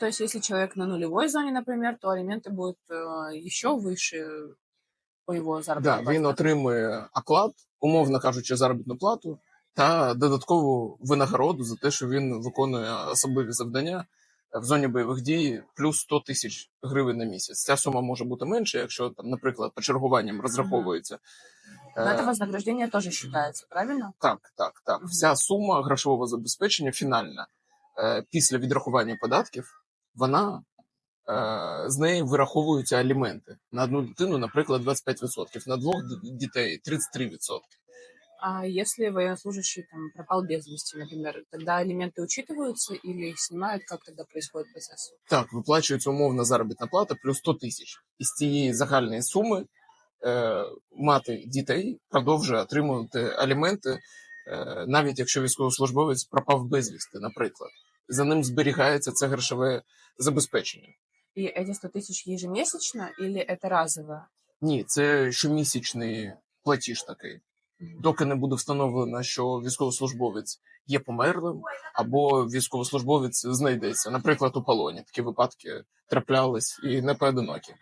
То есть, если человек на нулевой зоне, например, то алименты будут э, еще выше по его заработной Да, він плате. отримує оклад, умовно кажучи, заробітну плату та додаткову винагороду за те, що він виконує особливі завдання в зоні бойових дій, плюс 100 тисяч гривень на місяць. Ця сума може бути менше, якщо там, наприклад, почергуванням розраховується. Но Е, это вознаграждение тоже считается, правильно? Так, так, так. Мгм. Вся сума грошового забезпечення фінальна е, після відрахування податків, вона е, з неї вираховуються аліменти на одну дитину, наприклад, 25%, на двох дітей 33%. А если военнослужащий там пропал без вести, например, тогда алименты учитываются или их снимают? Как тогда происходит процесс? Так, виплачується умовна заробітна плата плюс 100 тисяч. Із цієї загальної суми е, мати дітей продовжує отримувати аліменти, е, навіть якщо військовослужбовець пропав безвісти, наприклад За ним зберігається це грошове забезпечення. И эти 100 тысяч ежемесячно или это разово? Ні, це щомісячний платіж такий. Доки не буде встановлено, що військовослужбовець є померлим, або військовослужбовець знайдеться, наприклад, у полоні. Такі випадки траплялись і не поодинокі.